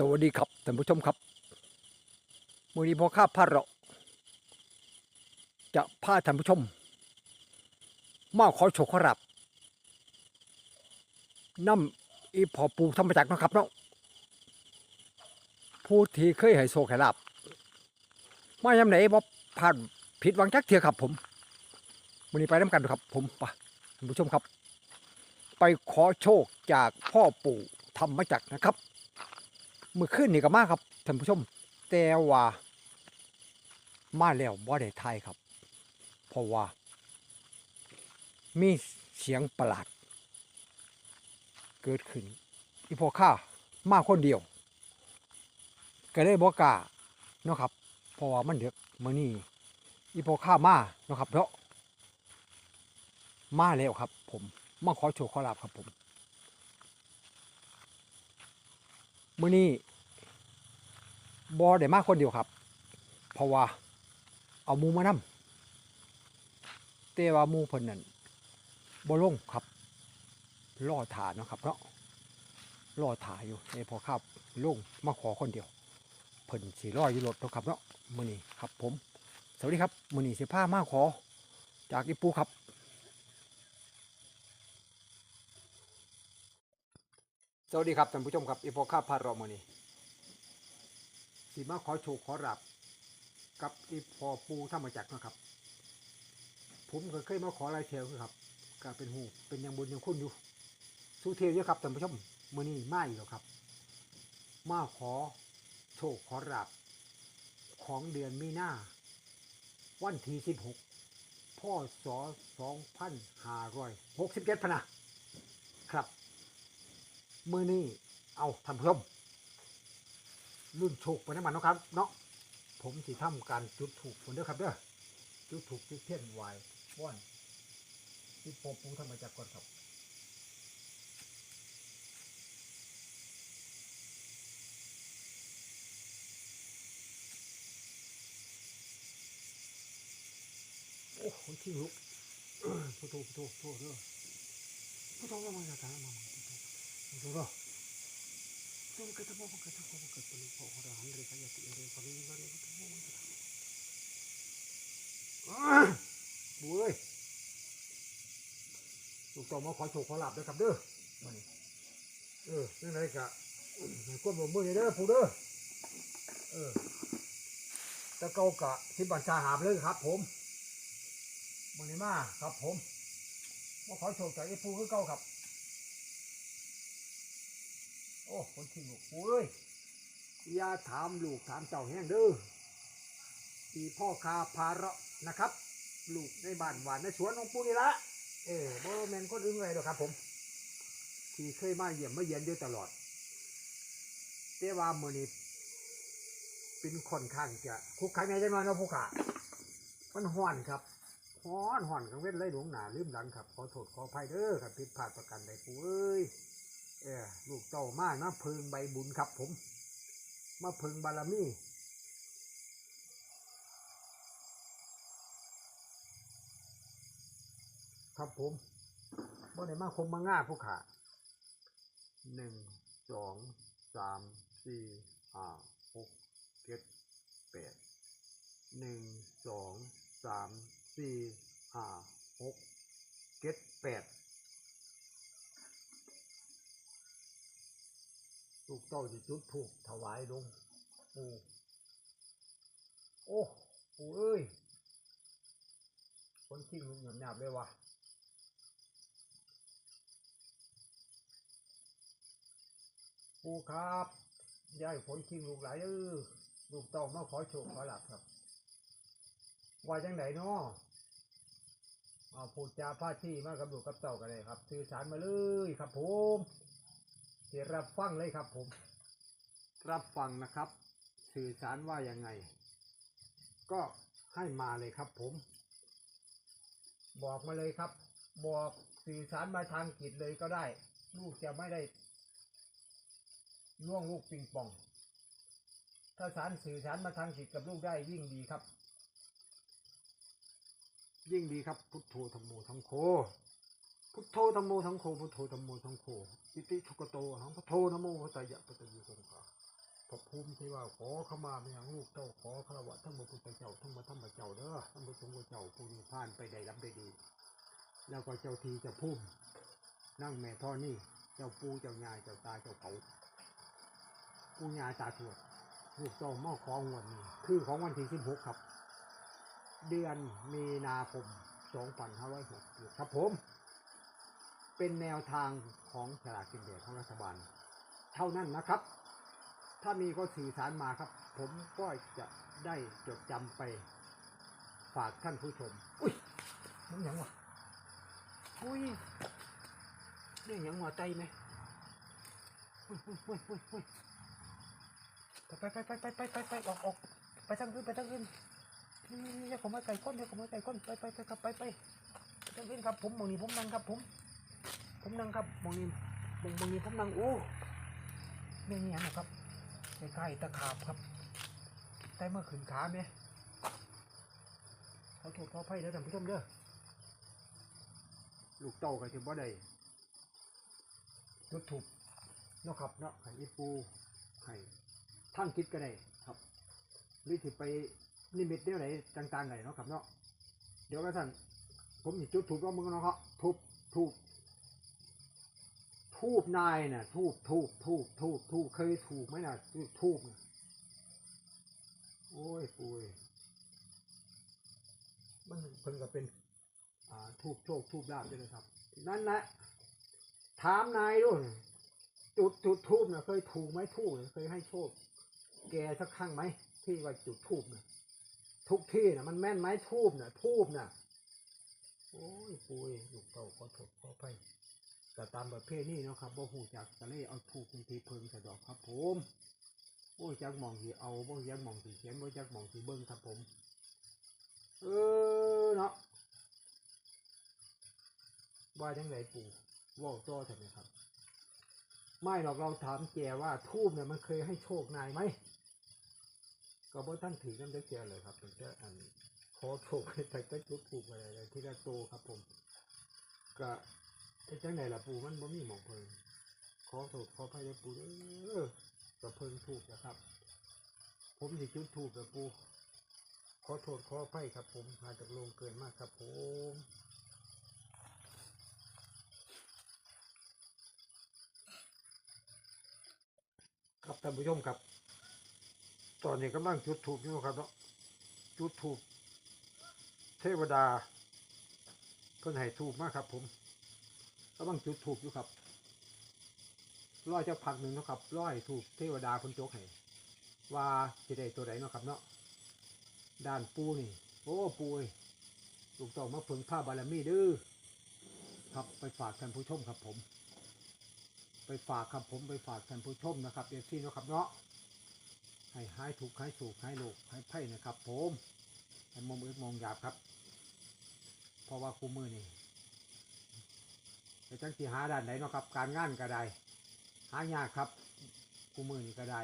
สวัสดีครับท่านผู้ชมครับมือนี้พอข้าพาเราจะพาท่านผู้ชม มาขอโชคขอรับนำอีพอปูธรรมจักรนะครับเนาะผู้ที่เคยให้โชคให้ลาบมายามไหนบ่ผ่านผิดหวังจักเทียครับผมมือนี้ไปน้ำกันครับ ผมไปท่านผู้ชมครับ ไปขอโชคจากพ่อปู่ธรรมจักรนะครับ มื่อคืนนี่ก็มาครับท่านผู้ชม แต่ว่ามาแล้วบ่ได้ทายครับ เพราะว่า มีเสียงประหลาด เกิดขึ้น อีพอข้ามาคนเดียว ก็ได้บอกกล้าเนาะครับ เพราะว่ามันเดือกมื่อนี้อีพอข้ามาเนาะครับเนาะมาแล้วครับ ผมมาขอโชว์ขอลาบครับผมมื้อนี้ บอได้มากคนเดียวครับ เพราะว่าเอามูมานำแต่ว่ามูเพิ่นนั่นบ่ลงครับรอถาเนาะครับเนาะรอถาอยู่ไอ้พอครับลงมาขอคนเดียวเพิ่นสิรออยู่รถเนาะครับเนาะมื้อนี้ครับ ผม สวัสดีครับมื้อนี้สิพามาขอ จากอีปูครับสวัสดีครับท่านผู้ชมครับอีพอข้าพารอมานี่ สีมาขอโชคขอรับ กับอีพอปูธรรมจักรนะครับ ผมก็เคยมาขอลายเทลคือครับก็เป็นหูเป็นอยังบุญอยังคุณอยู่ สู้เทลเยอะครับท่านผู้ชมมือนี้ไมาอีกแล้วครับ มาขอโชคขอรับของเดือนมีนาวันที่สิบหกพ่อสอสองพันห้าร้อยหกสิบเจ็ดพนะครับ มือนี้เอาท่านผู้ชม รุ่นโชคไปน้ำมันเนาะครับเนาะผมสิทำการจุดถูกคนเด้อครับเด้อจุดถูกจุดเทียนไหวว่อนที่ปอปูทำมาจากก่อนครับโอ้โหที่ลุกพุทโธพุทโธพุทโธเด้อพุทโธมามาจากไหนมามาพุทโธ Duro. Duro kita mau ke kita mau ke penuh kok orang Andre kayak ti Andre kami ini kan itu mau kita. Ah, buôi. ลูกต่อมาขอโชคขอหลับด้วยครับเด้อมานี่เออเรื่องอะไรกะก้มลงมือเด้อผู้เด้อ เออตะเกากะที่บัญชาหาบเลยครับ ผมมันนี่มาครับ ผมมาขอโชคจากไอ้ผู้คือเก่าครับ โอ้คนขี้ลูกปูเอ้ยอย่าถามลูกถามเจ้าแห้งเด้อปีพ่อคาพาระนะครับ ลูกในบ้านหวานในสวนของปูนี่ละเออบ่แมนคนอื่นเลยหรอกครับผม ที่เคยมาเยี่ยมมาเยียนอยู่ตลอดแต่ว่ามือนี้เป็นค่อนข้างจะคุกคักในจังน้อยเนาะผู้ขามันห่อนครับห่อนห่อนกังเว้นเลยหลวงหนาลืมหลังครับ ขอโทษขออภัยเด้อครับผิดพลาดประกันใดปูเอ้ย ออลูกเต่ามามาเพิงใบบุญครับผม มาพิงบารมีครับผมบ่ได้มาคมมาง่าผู้ขาหนึ่งสองสามสี่ห้าหกเจ็ดแปดหนึ่งสองสามสี่ห้าหกเจ็ดแปด ลูกเต้าจะจุดถูกถวายลงปู่โอ้ปู่เอ้ยคนขี้ลุงหยาบหยาบเลยว่ะปู่ครับย่ายผลขี้ลูกหลายเออลูกเต้ามาขอโชคขอหลับครับ ว่าจังไหนเนาะเอาพูดจาพาที่มากับลูกกับเต้ากันเลยครับ สื่อสารมาเลยครับผม เสียรับฟังเลยครับผม รับฟังนะครับ สื่อสารว่ายังไง ก็ให้มาเลยครับผม บอกมาเลยครับ บอกสื่อสารมาทางจิตเลยก็ได้ ลูกจะไม่ได้ล่วงลูกปิงปอง ถ้าสารสื่อสารมาทางจิตกับลูกได้ยิ่งดีครับ ยิ่งดีครับพุทโธธรรมโมทั้งโค พุทโธธรรมโมทังโคพุทโธธรรมโมทังโคอิติทุกโตหังพุทโธนะโมพุทธายะพุทธายะคงคาพระภูมิที่ว่าขอเข้ามาเป็นอย่งลูกเจ้าขอคารวะทั้งพระพุทธเจ้าทั้งพระธรรมเจ้าเด้อทั้งพระสงฆ์เจ้าผู้นี้ผ่านไปได้รับได้ดี แล้วก็เจ้าทีจ้าพุ่มนั่งแม่ท่อนี่เจ้าปูเจ้ายายเจ้าตาเจ้าเขาปูยาตาทวดลูกเจ้าหม้อของวันนี้คือของวันที่สิบหกครับ เดือนมีนาคมสองพันห้าร้อยหกครับผม เป็นแนวทางของฉลากกินแบ่งของรัฐบาล เท่านั้นนะครับ ถ้ามีก็สื่อสารมาครับ ผมก็จะได้จดจำไปฝากท่านผู้ชม อุ้ยมันหยังวะอุ้ยเรื่ยังหัวใจไหมไปไปไปไปไปไปไปออกออกไปทางอื่นไปทางอื่นนี่ย่าผมมาไก่ก้นอย่าผมมาไก่ก้นไปไปไปครับไปไปไปทางอื่นครับผมมองนี้ผมนั่งครับผม ผมนั่งครับมองนี้มองมองนี้ผมนั่งโอ้เรื่องนี้หยังนะครับใกล้ๆตะขาบครับแต่เมื่อขืนขาไหมขอโทษขออภัยเด้อท่านผู้ชมเด้อลูกเต้าก็จะบ่ได้จุดถูกเนาะครับเนาะให้อีปูให้ทั้งคิดก็ได้ครับหรือสิไปนิมิตเดี๋ยวไหนต่างๆไหนเนาะครับเนาะเดี๋ยวก็ท่านผมสิจุดถูกแล้วมึงเนาะครับทุบถูก ทูบนายน่ะทูบทูบทูบทูบทูบเคยถูกไหมน่ะทูบทูบน่ะโอ้ยปุยมันเพิ่นก็เป็นอ่าทูบโชคทูบลาบด้วยนะครับ นั่นแหละถามนายด้วยจุดจุดทูบน่ะเคยถูกไหมทูบน่ะเคยให้โชค แกสักครั้งไหมที่ว่าจุดทูบน่ะทุกที่น่ะมันแม่นไหมทูบน่ะทูบน่ะโอ้ยปุยลูกเต่าขอโทษขอไป ก็ตามประเภทนี้เนาะครับบ่หูจักก็เลยเอาถูกเป็นทีเพิงสะดอกครับผมบ่จักมองที่เอาบ่จักมองที่เขียนบ่จักมองที่เบิ่งครับผม เออเนาะว่าจังไดปู่ว่าต่อเถอะนะครับ ไม่หรอกเราถามแกว่าทูบเนี่ยมันเคยให้โชคนายไหมก็บ่ท่านถือกันได้แกเลยครับเป็นแค่อันขอโชคให้ใส่ก็จุดถูกอะไรเลยที่ละโตครับผม ก็ ไอ้จังไหนล่ะปูมันบ่มีหมองเพิงขอโทษขอพายปูเออก็เพิงถูกนะครับ ผมสิจุดถูกกับปู ขอโทษขออภัยครับ ผมอาจจะลงเกินมากครับผมครับท่านผู้ชมครับ ตอนนี้กำลังจุดถูกอยู่ครับเนาะจุดถูกเทวดาเพิ่นให้ถูกมากครับผม กำลังจุดถูกอยู่ครับร้อยเจ้าพักหนึ่งนะครับร้อยถูกเทวดาคนโจกให้ว่าจะได้ตัวไหนเนาะครับเนาะด้านปูนี่ โอ้ปูยลูกต่ามาเพิ่งผ้าบารมีเด้อครับไปฝากท่านผู้ชมครับผม ไปฝากครับผมไปฝากท่านผู้ชมนะครับเอฟซีนะครับเนาะให้หายถูกหายสูกหายโลกหายไพ่นะครับ ผมให้มองเอ็กมองหยาบครับ เพราะว่าคู่มือนี่ แต่จังสีหาด้านไหนเนาะครับ การงานก็ได้ หายากครับกูมือนี่ก็ได้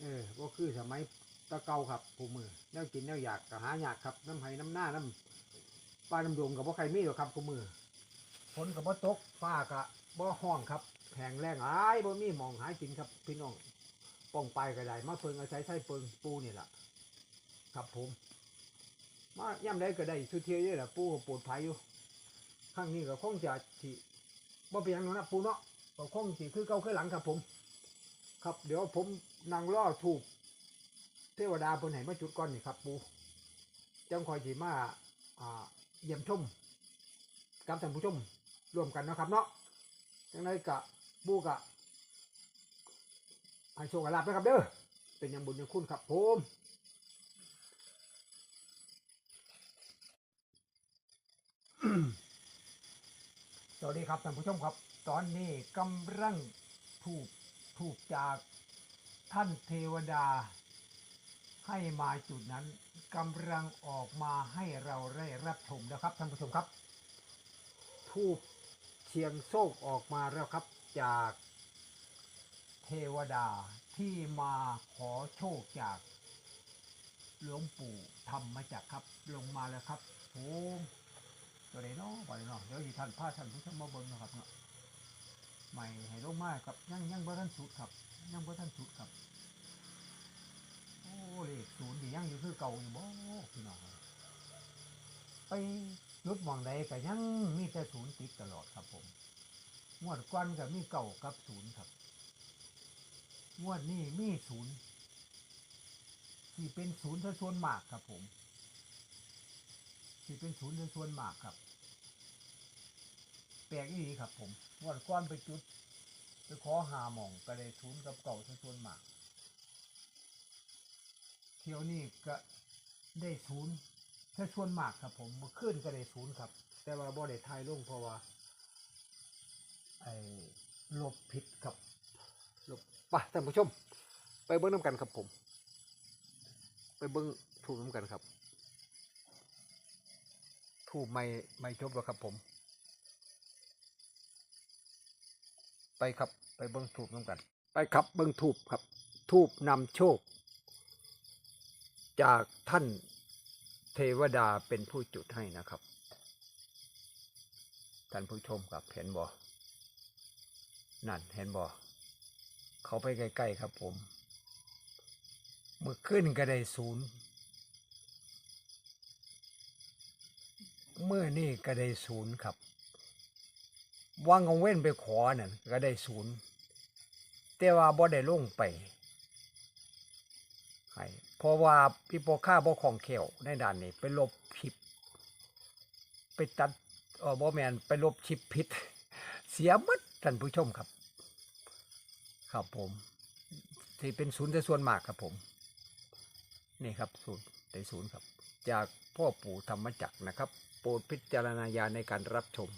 เออก็คือสมัยตะเกาครับกูมือแนวกินแนวอยากก็หายากครับ น้ำไห้น้ำหน้าน้ำปลาน้ำดงกับบ่ใครมีหรอกครับกูมือฝนกับบ่ตกฟ้ากับบ่ห้องครับแข็งแรงอ้ายบ่มีมองหายกินครับ พี่น้องป้องไปก็ได้มาเพิงอาศัยใช้เพิงปูนี่แหละครับผม มาย่ำได้ก็ได้สุเทียเยอะแหละปูก็ปวดภัยอยู่ ครั้งนี้ก็คงจะที่บ่เป็นหยังหรอกนะปูเนาะก็คงสิคือเก่าคือหลังครับผม ครับเดี๋ยวผมนั่งรอถูก เทวดาบนไหนมาจุดก่อนนี่ครับ ปูจังคอยสีมาอ่าเยี่ยมชมกับท่านผู้ชมร่วมกันนะครับเนาะจังไรกะปูกะให้โชคให้ลาบนะครับเด้อเป็นอยังบุญอยังคุณครับผม วัสดีครับท่านผู้ชมครับ ตอนนี้กำลังถูกถูกจากท่านเทวดา ให้มาจุดนั้นกำลังออกมาให้เราได้รับชมนะครับท่านผู้ชมครับทูบเชียงโซกออกมาแล้วครับจากเทวดาที่มาขอโชคจากหลวงปู่ธรรมจักครับ ลงมาแล้วครับผม ตัวไหนเนาะบ่ได้เนาะเดี๋ยวสิท่านพาท่านผู้ชมมาเบิ่งนะครับเนาะใหม่ให้ลงมาครับยังยังบ่ทันสุดครับ ยังบ่ทันสุดครับเลขศูนย์ที่ยังอยู่คือเก่าอยู่บ่พี่น้องไปยุดหมองใดก็ยังมีแต่ศูนย์ติดตลอดครับผมงวดก่อนก็มีเก่ากับศูนย์ครับงวดนี้มีศูนย์ที่เป็นศูนย์ซะส่วนมากครับผม ที่เป็นศูนย์ซะส่วนมากครับ แปลกอีครับ ผมงวดก่อนไปจุดไปขอหาหมองก็ได้ศูนย์กับเก่าซะส่วนมาก เที่ยวนี้ก็ได้ศูนย์แค่ส่วนมากครับ ผมมื่อคืนก็ได้ศูนย์ครับ แต่ว่าบ่ได้ทายลงเพราะว่าไอ้ลบผิดครับลบไปท่านผู้ชม ไปเบิ้งน้ำกันครับผม ไปเบิ้งถูกน้ำกันครับ ถูกไม่ไม่จบแล้วครับผม ไปครับไปเบิ้งถูกน้ำกัน ไปครับเบิ้งถูกครับ ทูบนำโชค จากท่านเทวดาเป็นผู้จุดให้นะครับ ท่านผู้ชมครับเห็นบ่นั่นเห็นบ่เขาไปใกล้ๆครับผม เมื่อขึ้นก็ได้ศูนย์ เมื่อนี่ก็ได้ศูนย์ครับวางกงเว้นไปขอนั่นก็ได้ศูนย์แต่ว่าบ่ได้ลงไปให้เพราะว่าพี่โปค่าบ่ของเขียวในด่านนี้ไปลบชิปไปตัดเออบ่แมนไปลบชิปผิด เสียมัดท่านผู้ชมครับ ครับผม ที่เป็นศูนย์แต่ส่วนมากครับผม นี่ครับศูนย์ในศูนย์ครับ จากพ่อปู่ธรรมจักรนะครับ โปรดพิจารณาญาณในการรับชม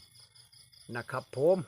นะครับผม